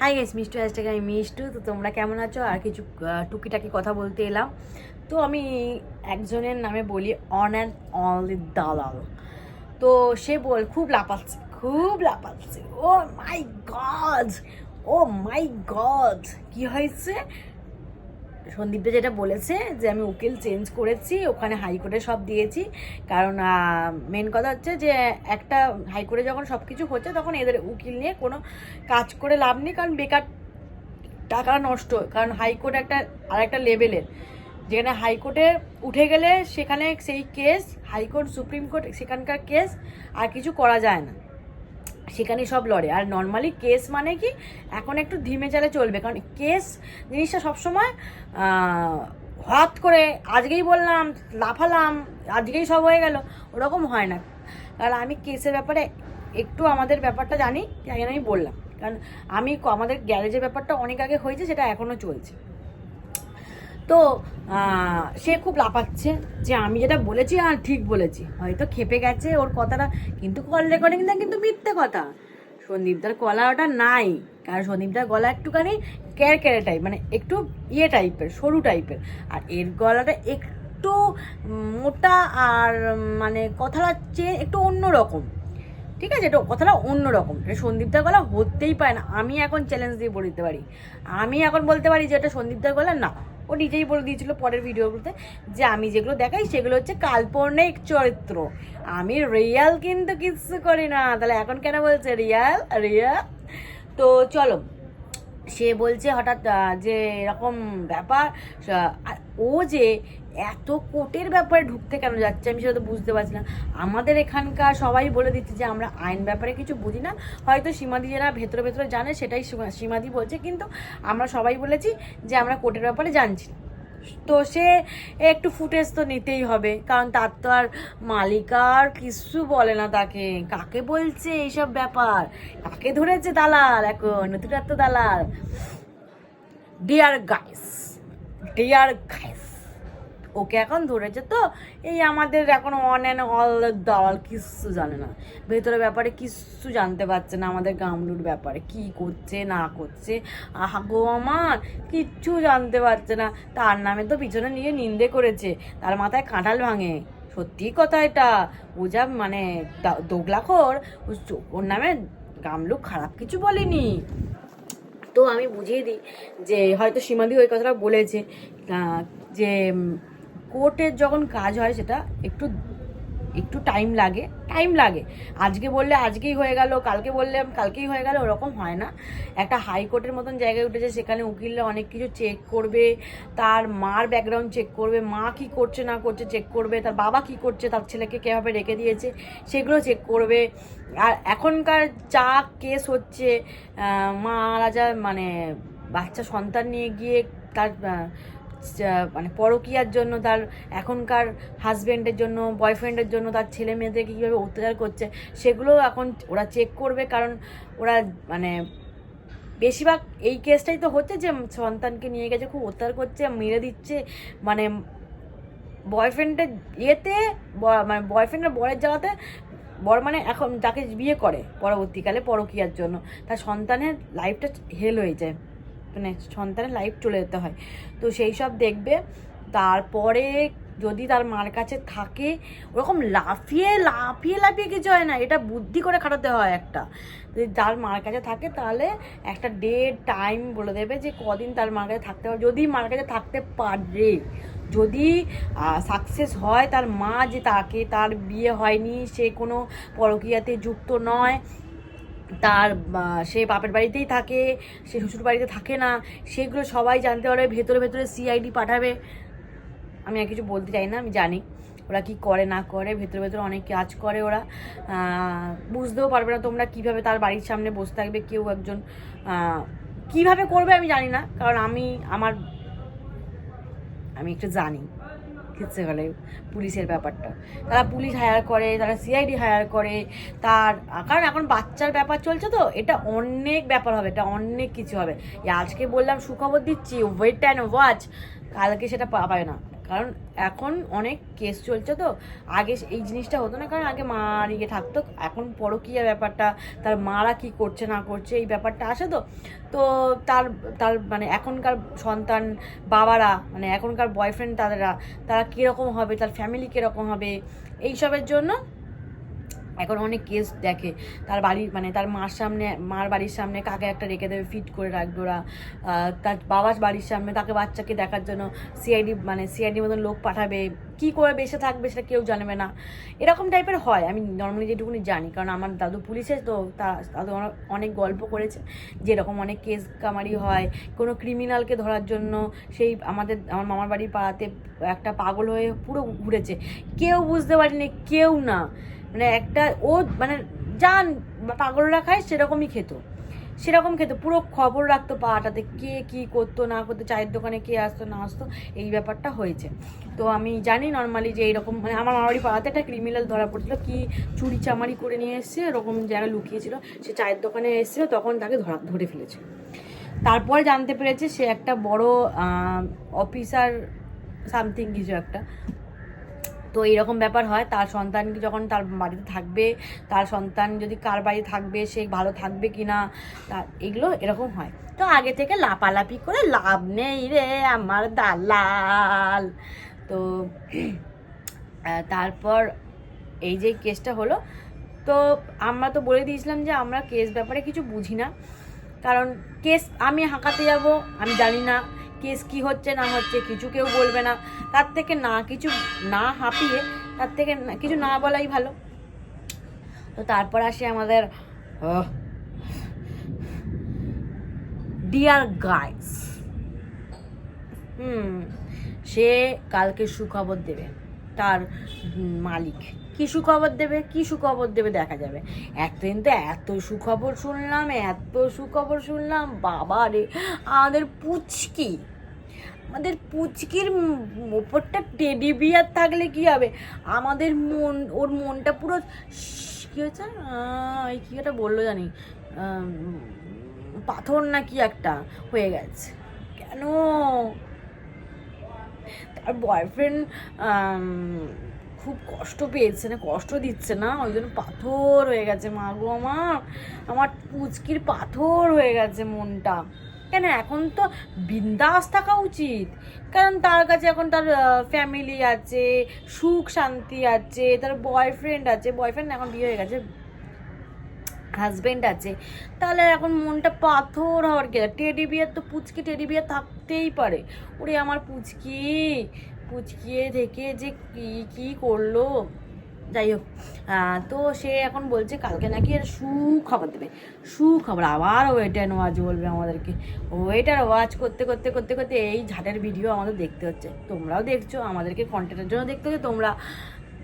Hi guys Mishtu hashtag আমি মিষ্টু তো তোমরা কেমন আছো? আর কিছু টুকি টুকিটাকি কথা বলতে এলাম। তো আমি একজনের নামে বলি অন অ্যান্ড অনলি দালাল। তো সে বল, খুব লাপাচ্ছে খুব লাপাচ্ছে। ও মাই গড ও মাই গড কি হয়েছে? সন্দীপদা যেটা বলেছে যে আমি উকিল চেঞ্জ করেছি, ওখানে হাইকোর্টে সব দিয়েছি। কারণ মেন কথা হচ্ছে যে একটা হাইকোর্টে যখন সব কিছু হচ্ছে তখন এদের উকিল নিয়ে কোনো কাজ করে লাভ নেই, কারণ বেকার টাকা নষ্ট। কারণ হাইকোর্ট একটা আর একটা লেভেলের যেখানে হাইকোর্টে উঠে গেলে সেখানে সেই case high court, supreme court, সেখানকার কেস আর কিছু করা যায় না। সেখানে সব লড়ে। আর নর্মালি কেস মানে কি, এখন একটু ধীমে চালে চলবে। কারণ কেস জিনিসটা সবসময় হঠাৎ করে আজকেই বললাম, লাফালাম, আজকেই সব হয়ে গেল, ওরকম হয় না। কারণ আমি কেসের ব্যাপারে একটু আমাদের ব্যাপারটা জানি, তাই আমি বললাম। কারণ আমি আমাদের গ্যারেজের ব্যাপারটা অনেক আগে হয়েছে, সেটা এখনও চলছে। তো সে খুব লাপাচ্ছে যে আমি যেটা বলেছি আর ঠিক বলেছি। হয়তো খেপে গেছে ওর কথাটা, কিন্তু কল রেকর্ডিং রেকর্ডিংটা কিন্তু মিথ্যে কথা। সন্দীপদার গলা ওটা নাই, কারণ সন্দীপদার গলা একটুখানি ক্যার ক্যারে টাইপ মানে একটু ইয়ে টাইপের সরু টাইপের আর এর গলাটা একটু মোটা আর মানে কথাটা চেয়ে একটু অন্যরকম। ঠিক আছে? এটা কথাটা অন্যরকম। এটা সন্দীপদার গলা হতেই পারে না। আমি এখন চ্যালেঞ্জ দিয়ে বলে দিতে পারি। আমি এখন বলতে পারি যে এটা সন্দীপদার গলা না। ও নিজেই বলে দিয়েছিল পরের ভিডিওগুলোতে যে আমি যেগুলো দেখাই সেগুলো হচ্ছে কাল্পনিক চরিত্র। আমি রিয়াল কিন্তু কিছু করি না। তাহলে এখন কেন বলছে রিয়াল? রিয়াল? তো চলো, সে বলছে হঠাৎ যে এরকম ব্যাপার ও যে এত কোর্টের ব্যাপারে ঢুকতে কেন যাচ্ছে? আমি সেটা তো বুঝতে পারছি না। আমাদের এখানকার সবাই বলে দিচ্ছে যে, আমরা আইন ব্যাপারে কিছু বুঝি না। হয়তো সীমাদি যারা ভেতরে ভেতরে জানে, সেটাই সীমা- সীমাদি বলছে। কিন্তু আমরা সবাই বলেছি যে, আমরা কোর্টের ব্যাপারে জানছি। তো সে একটু ফুটেজ তো নিতেই হবে। কারণ তার তো আর মালিকার কিছু বলে না তাকে। কাকে বলছে এইসব ব্যাপার? কাকে ধরেছে দালাল? এখন নতুন দালাল। Dear guys dear guys okay এখন ধরেছে তো, এই আমাদের এখন অন অ্যান্ড অল দালাল কিচ্ছু জানে না। ভেতরের ব্যাপারে কিচ্ছু জানতে পারছে না, আমাদের গামলুর ব্যাপারে কি করছে, না করছে। আহা গো আমার, কিচ্ছু জানতে পারছে না। তার নামে তো পিছনে নিয়ে নিন্দে করেছে, তার মাথায় কাঁঠাল ভাঙে। সত্যি কথা এটা। ও যা মানে দোগলাখোর ওর নামে গামলু খারাপ কিছু বলেনি। তো আমি বুঝিয়ে দিই যে, হয়তো সীমাদি ওই কথাটা বলেছে যে কোর্টের যখন কাজ হয় সেটা একটু একটু টাইম লাগে টাইম লাগে। আজকে বললে আজকেই হয়ে গেল, কালকে বললে কালকেই হয়ে গেল, ওরকম হয় না। একটা হাইকোর্টের মতন জায়গায় উঠেছে, সেখানে উকিলরা অনেক কিছু চেক করবে, তার মার ব্যাকগ্রাউন্ড চেক করবে, মা কি করছে না করছে চেক করবে, তার বাবা কি করছে, তার ছেলেকে কীভাবে রেখে দিয়েছে, সেগুলো চেক করবে। আর এখনকার যা কেস হচ্ছে মা, রাজা মানে বাচ্চা সন্তান নিয়ে গিয়ে তার মানে পরকীয়ার জন্য তার এখনকার হাজবেন্ডের জন্য বয়ফ্রেন্ডের জন্য তার ছেলে মেয়েদেরকে কীভাবে অত্যাচার করছে, সেগুলো এখন ওরা চেক করবে কারণ ওরা মানে বেশিরভাগ এই কেসটাই তো হচ্ছে যে সন্তানকে নিয়ে গেছে, খুব অত্যাচার করছে, মেরে দিচ্ছে মানে বয়ফ্রেন্ডের ইয়েতে মানে বয়ফ্রেন্ডের বরের জায়গাতে, বর মানে এখন যাকে বিয়ে করে পরবর্তীকালে পরকীয়ার জন্য, তার সন্তানের লাইফটা হেল হয়ে যায়। সন্তানের লাইফ চলে যেতে হয়। তো সেই সব দেখবে, তারপরে যদি তার মার কাছে থাকে, ওরকম লাফিয়ে লাফিয়ে লাফিয়ে কিছু হয় না, এটা বুদ্ধি করে খাটাতে হয় একটা। যদি তার মার কাছে থাকে তাহলে একটা ডে টাইম বলে দেবে যে কদিন তার মার কাছে থাকতে হবে। যদি মার কাছে থাকতে পারে, যদি সাকসেস হয় তার মা যে তাকে, তার বিয়ে হয়নি, সে কোনো পরকীয়াতে যুক্ত নয় তার সে বাপের বাড়িতেই থাকে, সে শ্বশুর বাড়িতে থাকে না, সেগুলো সবাই জানতে পারবে, ভেতরে ভেতরে সিআইডি পাঠাবে। আমি আর কিছু বলতে চাই না, আমি জানি ওরা কি করে, না করে, ভেতরে ভেতরে অনেক কাজ করে ওরা। বুঝতেও পারবে না তোমরা কীভাবে তার বাড়ির সামনে বসে থাকবে, কেউ একজন কীভাবে করবে আমি জানি না, কারণ আমি, আমার, আমি একটু জানি। কিচ্ছে গেলে পুলিশের ব্যাপারটা। তারা পুলিশ হায়ার করে, তারা সিআইডি হায়ার করে, তার, কারণ এখন বাচ্চার ব্যাপার চলছে তো, এটা অনেক ব্যাপার হবে, এটা অনেক কিছু হবে। আজকে বললাম সুখবর দিচ্ছি ওয়েট অ্যান্ড ওয়াচ কালকে সেটা পাবে না। কারণ এখন অনেক কেস চলছে তো। আগে এই জিনিসটা হতো না, কারণ আগে মা ইয়ে থাকতো, এখন পরকীয়া ব্যাপারটা, তার মারা কি করছে না করছে, এই ব্যাপারটা আসে তো। তো তার তার মানে এখনকার সন্তান বাবারা মানে এখনকার বয়ফ্রেন্ড তাদেরা, তারা কীরকম হবে, তার ফ্যামিলি কীরকম হবে, এইসবের জন্য এখন অনেক কেস দেখে। তার বাড়ির মানে তার মার সামনে, মার বাড়ির সামনে কাকে একটা রেখে দেবে ফিট করে রাখবে ওরা। তার বাবার বাড়ির সামনে তাকে বাচ্চাকে দেখার জন্য সিআইডি মানে সিআইডি মতন লোক পাঠাবে। কি করে বেসে থাকবে সেটা কেউ জানবে না। এরকম টাইপের হয়। আমি নর্মালি যেটুকুনি জানি, কারণ আমার দাদু পুলিশে, তো তা, দাদু অনেক গল্প করেছে যে এরকম অনেক কেস কামারি হয়। কোনো ক্রিমিনালকে ধরার জন্য সেই আমাদের, আমার মামার বাড়ির পাড়াতে একটা পাগল হয়ে পুরো ঘুরেছে। কেউ বুঝতে পারেনি, কেউ না। মানে একটা ও মানে যান পাগলরা খায় সেরকমই খেত। সেরকম খেত। পুরো খবর রাখতো পাটাতে কে কি করতো, না করতো, চায়ের দোকানে কে আসতো, না আসতো, এই ব্যাপারটা হয়েছে। তো আমি জানি নর্মালি যে এইরকম মানে আমার মামারি পাড়াতে একটা ক্রিমিনাল ধরা পড়ছিল, কি চুরি চামারি করে নিয়ে এসছে, এরকম জায়গায় লুকিয়েছিল, সে চায়ের দোকানে এসেছিল, তখন তাকে ধরা, ধরে ফেলেছে। তারপরে জানতে পেরেছে সে একটা বড় অফিসার সামথিং কিছু একটা তো এইরকম ব্যাপার হয়। তার সন্তান যখন তার বাড়িতে থাকবে, তার সন্তান যদি কার বাড়ি থাকবে, সে ভালো থাকবে কি না তা এগুলো এরকম হয়। তো আগে থেকে লাপালাপি করে লাভ নেই রে আমার দালাল। তো তারপর এই যে কেসটা হলো, তো আমরা তো বলে দিয়েছিলাম যে আমরা কেস ব্যাপারে কিছু বুঝি না। কারণ কেস আমি হাঁকাতে যাব, আমি জানি না। কেস কি হচ্ছে, না হচ্ছে, কিছু কেউ বলবে না। তার থেকে না কিছু, না হাঁপিয়ে, তার থেকে কিছু না বলাই ভালো। তো তারপর আসে আমাদের ডিয়ার গাইস হুম, সে কালকে সুখবর দেবে, তার মালিক। কি সুখবর দেবে? কি সুখবর দেবে দেখা যাবে। একদিন তো এত সুখবর শুনলাম, এত সুখবর শুনলাম, বাবা রে, আমাদের পুচকি, আমাদের পুচকির ওপরটা টেডি বিয়ার থাকলে কি হবে? আমাদের মন, ওর মনটা পুরো কি হয়েছে? এই কি একটা বলল জানি? পাথর না কি একটা হয়ে গেছে। কেন? তার বয়ফ্রেন্ড খুব কষ্ট পেয়েছে না, কষ্ট দিচ্ছে না, ওই জন্য পাথর হয়ে গেছে মা গো আমার। আমার পুচকির পাথর হয়ে গেছে মনটা। কেন এখন তো বিন্দাস থাকা উচিত। কারণ তার কাছে এখন তার ফ্যামিলি আছে, সুখ শান্তি আছে, তার বয়ফ্রেন্ড আছে। বয়ফ্রেন্ড এখন বিয়ে হয়ে গেছে হাজবেন্ড আছে। তাহলে এখন মনটা পাথর হওয়ার কে? টেডি বিয়ার তো পুচকি টেডি বিয়ার থাকতেই পারে। ওরে আমার পুচকি পুচকিয়ে থেকে যে কি কি করল? যাই হোক তো সে এখন বলছে কালকে নাকি এর সুখবর দেবে। সুখবর, আবার ওয়েটার ওয়াজ বলবে আমাদেরকে। ওয়েটার ওয়াচ করতে করতে করতে করতে এই ঝাটের ভিডিও আমাদের দেখতে হচ্ছে। তোমরাও দেখছ, আমাদেরকে কন্টেন্টের জন্য দেখতে হচ্ছে। তোমরা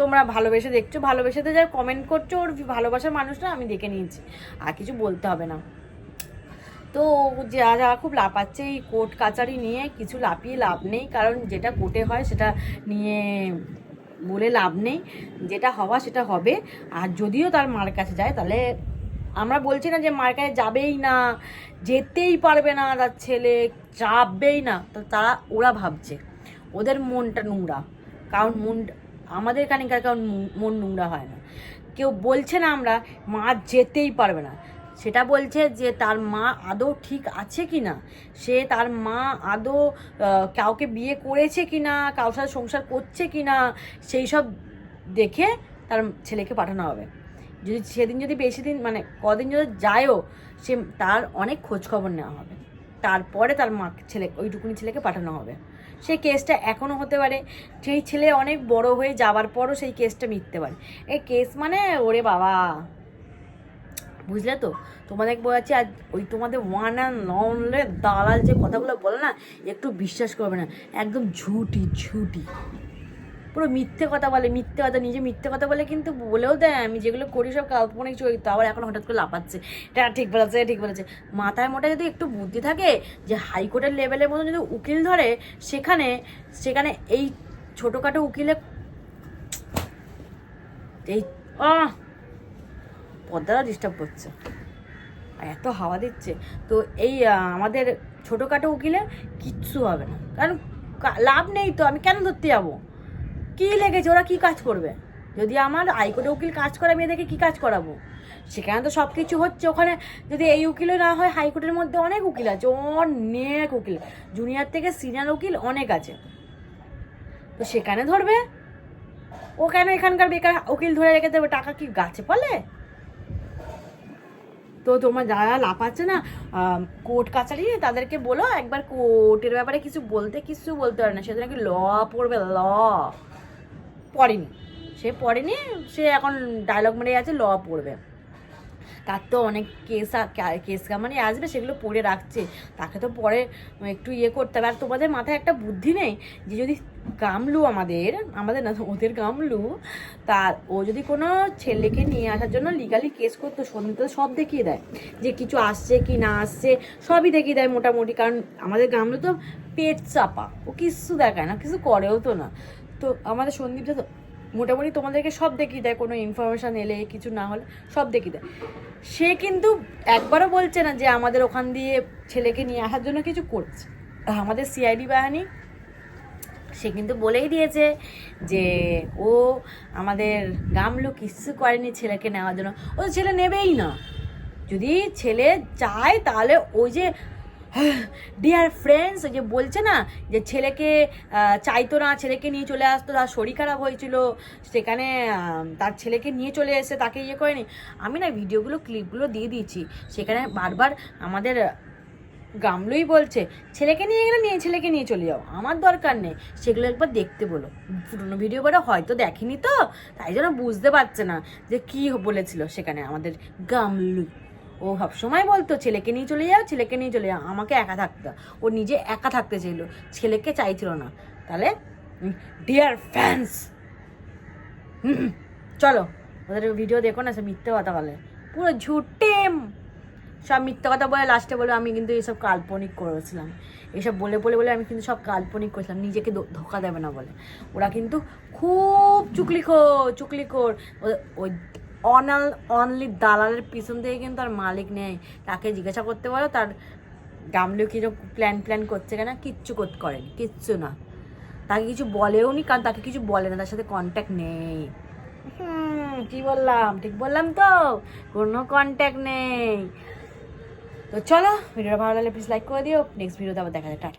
তোমরা ভালোবেসে দেখছ ভালোবেসেতে যা কমেন্ট করছ, ওর ভালোবাসার মানুষটা আমি দেখে নিয়েছি। আর কিছু বলতে হবে না। তো যারা যারা খুব লাপাচ্ছে এই কোর্ট কাচারি নিয়ে, কিছু লাপিয়ে লাভ নেই, কারণ যেটা কোর্টে হয় সেটা নিয়ে বলে লাভ নেই। যেটা হওয়া সেটা হবে। আর যদিও তার মার কাছে যায়, তাহলে আমরা বলছি না যে মার কাছে যাবেই না, যেতেই পারবে না তার ছেলে যাবেই না। তো তারা, ওরা ভাবছে, ওদের মনটা নোংরা। কারণ মন, আমাদের কানিকার কারণ মন নোংরা হয় না। কেউ বলছে না আমরা, মা যেতেই পারবে না। সেটা বলছে যে তার মা আদৌ ঠিক আছে কি না সে তার মা আদৌ কাউকে বিয়ে করেছে কি না কারোর সাথে সংসার করছে কি না সেই সব দেখে তার ছেলেকে পাঠানো হবে। যদি সেদিন যদি বেশি দিন মানে কদিন যদি যায়ও, সে তার অনেক খোঁজ খবর নেওয়া হবে। তারপরে তার মা ছেলে, ওইটুকুনি ছেলেকে পাঠানো হবে। সেই কেসটা এখনও হতে পারে। সেই ছেলে অনেক বড় হয়ে যাওয়ার পরও সেই কেসটা মিটতে পারে এই কেস মানে ওরে বাবা! বুঝলে তো? তোমাদের বলেছি আজ ওই তোমাদের ওয়ান অ্যান্ড অনলি দালাল যে কথাগুলো বলে না, একটু বিশ্বাস করবে না। একদম ঝুটি ঝুটি। পুরো মিথ্যে কথা বলে, মিথ্যে কথা, নিজে মিথ্যে কথা বলে কিন্তু বলেও দেয়। আমি যেগুলো করি সব কাল্পনিক চরিত্র আবার এখন হঠাৎ করে লাপাচ্ছে এটা ঠিক বলেছে ঠিক বলেছে। মাথায় মোটা যদি একটু বুদ্ধি থাকে যে হাইকোর্টের লেভেলের মতো যদি উকিল ধরে, সেখানে সেখানে এই ছোটোখাটো উকিলে এই, আহ! পর্দাটা ডিস্টার্ব করছে। আর এত হাওয়া দিচ্ছে। তো এই আমাদের ছোটোখাটো উকিলে কিচ্ছু হবে না। কারণ লাভ নেই তো, আমি কেন ধরতে যাব? কী লেগেছে? ওরা কি কাজ করবে? যদি আমার হাইকোর্টে উকিল কাজ করে, আমি এদেরকে কি কাজ করাবো? সেখানে তো সব কিছু হচ্ছে। ওখানে যদি এই উকিলও না হয়, হাইকোর্টের মধ্যে অনেক উকিল আছে, অনেক উকিল। জুনিয়র থেকে সিনিয়র উকিল অনেক আছে। তো সেখানে ধরবে? ও কেন এখানকার বেকার উকিল ধরে রেখে দেবে? টাকা কি গাছে ফলে? তো তোমার যারা লাফাচ্ছে না কোর্ট কাছারি, তাদেরকে বলো, একবার কোর্টের ব্যাপারে কিছু বলতে কিছু বলতে পারে না। সে নাকি ল পড়বে, ল। পড়েনি। সে পড়েনি, সে এখন ডায়লগ মেরে আছে, ল পড়বে। তার তো অনেক কেস কেস কামানি আসবে, সেগুলো পড়ে রাখছে। তাকে তো পরে একটু ইয়ে করতে হবে। আর তোমাদের মাথায় একটা বুদ্ধি নেই? যে যদি গামলু আমাদের আমাদের না, ওদের গামলু, তার, ও যদি কোনো ছেলেকে নিয়ে আসার জন্য লিগালি কেস করতো সন্ধ্যে সব দেখিয়ে দেয়। যে কিছু আসছে কি না আসছে, সবই দেখিয়ে দেয় মোটামুটি। কারণ আমাদের গামলু তো পেট চাপা। ও কিছু দেখায় না, কিছু করেও তো না। তো আমাদের সন্দীপটা তো মোটামুটি তোমাদেরকে সব দেখিয়ে দেয়, কোনো ইনফরমেশান এলে, কিছু না হলে, সব দেখিয়ে দেয়। সে কিন্তু একবারও বলছে না যে আমাদের ওখান দিয়ে ছেলেকে নিয়ে আসার জন্য কিছু করছে। আমাদের সিআইডি বাহিনী, সে কিন্তু বলেই দিয়েছে যে ও আমাদের গামলো কিচ্ছু করেনি ছেলেকে নেওয়ার জন্য। ও ছেলে নেবেই না। যদি ছেলে চায় তাহলে ওই যে ডিয়ার ফ্রেন্ডস যে বলছে না, যে ছেলেকে চাইতো না, ছেলেকে নিয়ে চলে আসতো, তার শরীর খারাপ হয়েছিল, সেখানে তার ছেলেকে নিয়ে চলে এসে তাকে ইয়ে করেনি। আমি না ভিডিওগুলো, ক্লিপগুলো দিয়ে দিয়েছি। সেখানে বারবার আমাদের গামলুই বলছে, ছেলেকে নিয়ে গেলে নিয়ে, ছেলেকে নিয়ে চলে যাও, আমার দরকার নেই। সেগুলো একবার দেখতে বলো। পুরোনো ভিডিও করে হয়তো দেখেনি তো, তাই জন্য বুঝতে পারছে না যে কি বলেছিল সেখানে আমাদের গামলু ও সবসময় বলতো, ছেলেকে নিয়ে চলে যাও, ছেলেকে নিয়ে চলে যাও, আমাকে একা থাকতে ও নিজে একা থাকতে চাইলো, ছেলেকে চাইছিল না। তাহলে ডিয়ার ফ্যান্স চলো, ওদের ভিডিও দেখো না, সব মিথ্যে কথা বলে। পুরো ঝুটেম সব মিথ্যা কথা বলে লাস্টে বলে, আমি কিন্তু এসব কাল্পনিক করেছিলাম। এসব বলে বলে বলে, আমি কিন্তু সব কাল্পনিক করেছিলাম, নিজেকে ধোকা দেবে না বলে। ওরা কিন্তু খুব চুকলিখোর চুকলিখোর। ওই অনাল, অনলি দালালের পিছন থেকে কিন্তু আর মালিক নেই। তাকে জিজ্ঞাসা করতে পারো তার গামলিও কীরকম প্ল্যান প্ল্যান করছে কেনা কিচ্ছু করতে করেনি, কিচ্ছু না। তাকে কিছু বলেও নি, কারণ তাকে কিছু বলে না, তার সাথে কন্ট্যাক্ট নেই। হুম, কি বললাম? ঠিক বললাম তো, কোনো কন্ট্যাক্ট নেই। তো চলো, ভিডিওটা ভালো লাগলে প্লিজ লাইক করে দিও নেক্সট ভিডিওতে আবার দেখা যায় টাটা।